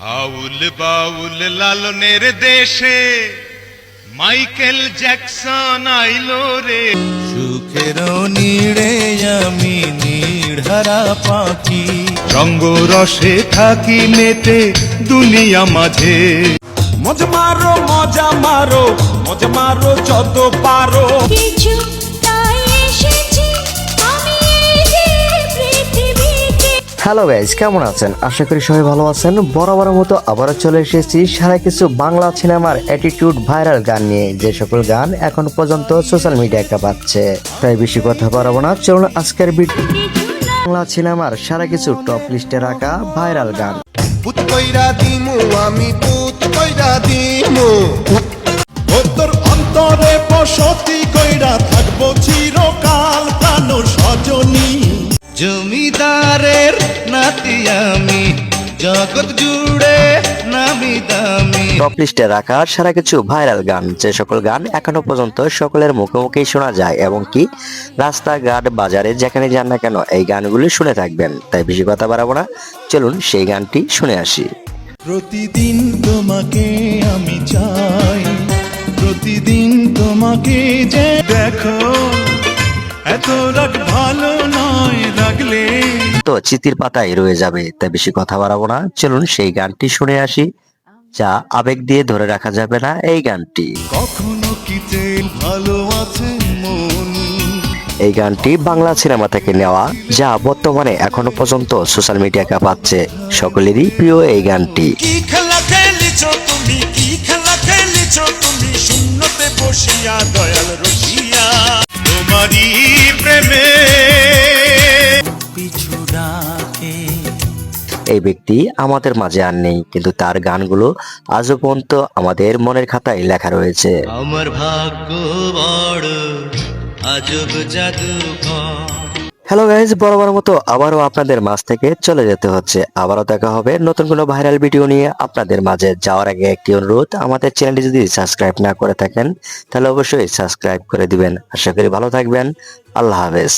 আউল বাউল লালনের দেশে Michael Jackson আইলো রে। সুখের নীড়ে আমি নীড়হারা পাখি। রঙ্গ রসে থাকি মেতে দুনিয়া মাঝে। মজা মারো মজা মারো মজা মারো যত পারো। কিছু হ্যালো গাইজ কেমন আছেন? আশা করি সবাই ভালো আছেন। বরাবরের মতো আবারও চলে এসেছি সারা কিছু বাংলা সিনেমার অ্যাটিটিউড ভাইরাল গান নিয়ে। যে সকল গান এখন পর্যন্ত সোশ্যাল মিডিয়ায় পাচ্ছে। তাই বেশি কথা বাড়াবো না। চলুন আজকের ভিডিও বাংলা সিনেমার সারা কিছু টপ লিস্টে রাখা ভাইরাল গান। আমি অন্তরে কইরা থাকব চিরকাল প্রাণ সজনী। জমিদারের নাতি আমি। জগৎ জুড়ে নামি দামি। টপ লিস্টে রাখা সারা কিছু ভাইরাল গান যে সকল গান এখনও পর্যন্ত সকলের মুখে মুখেই শোনা যায় এবং কি রাস্তাঘাট বাজারে যেখানে যান না কেন এই গানগুলি শুনে থাকবেন। তাই বেশি কথা বাড়াবো না। চলুন সেই গানটি শুনে আসি। প্রতিদিন তোমাকে আমি চাই। প্রতিদিন তোমাকে যে দেখো এত রাগ ভালো তো চিতির পাতায় রয়ে যাবে তাই বেশি কথা বাড়াবো না। চলুন সেই গানটি শুনে আসি যা আবেগ দিয়ে ধরে রাখা যাবে না এই গানটি। কখনো কি ভালো আছে মন? এই গানটি বাংলা সিনেমা থেকে নেওয়া যা বর্তমানে এখনও পর্যন্ত সোশ্যাল মিডিয়া কাঁপাচ্ছে সকলেরই প্রিয় এই গানটি। খেলা এই ব্যক্তি আমাদের মাঝে আর নেই কিন্তু তার গানগুলো আজও পর্যন্ত আমাদের মনের খাতায় লেখা রয়েছে। আমার ভাগ্য বড় আজব হ্যালো গাইজ বরাবর মতো আবারও আপনাদের মাঝ থেকে চলে যেতে হচ্ছে। আবারও দেখা হবে নতুন কোনো ভাইরাল ভিডিও নিয়ে আপনাদের মাঝে। যাওয়ার আগে একটি অনুরোধ আমাদের চ্যানেলটি যদি সাবস্ক্রাইব না করে থাকেন তাহলে অবশ্যই সাবস্ক্রাইব করে দিবেন। আশা করি ভালো থাকবেন। আল্লাহ হাফেজ।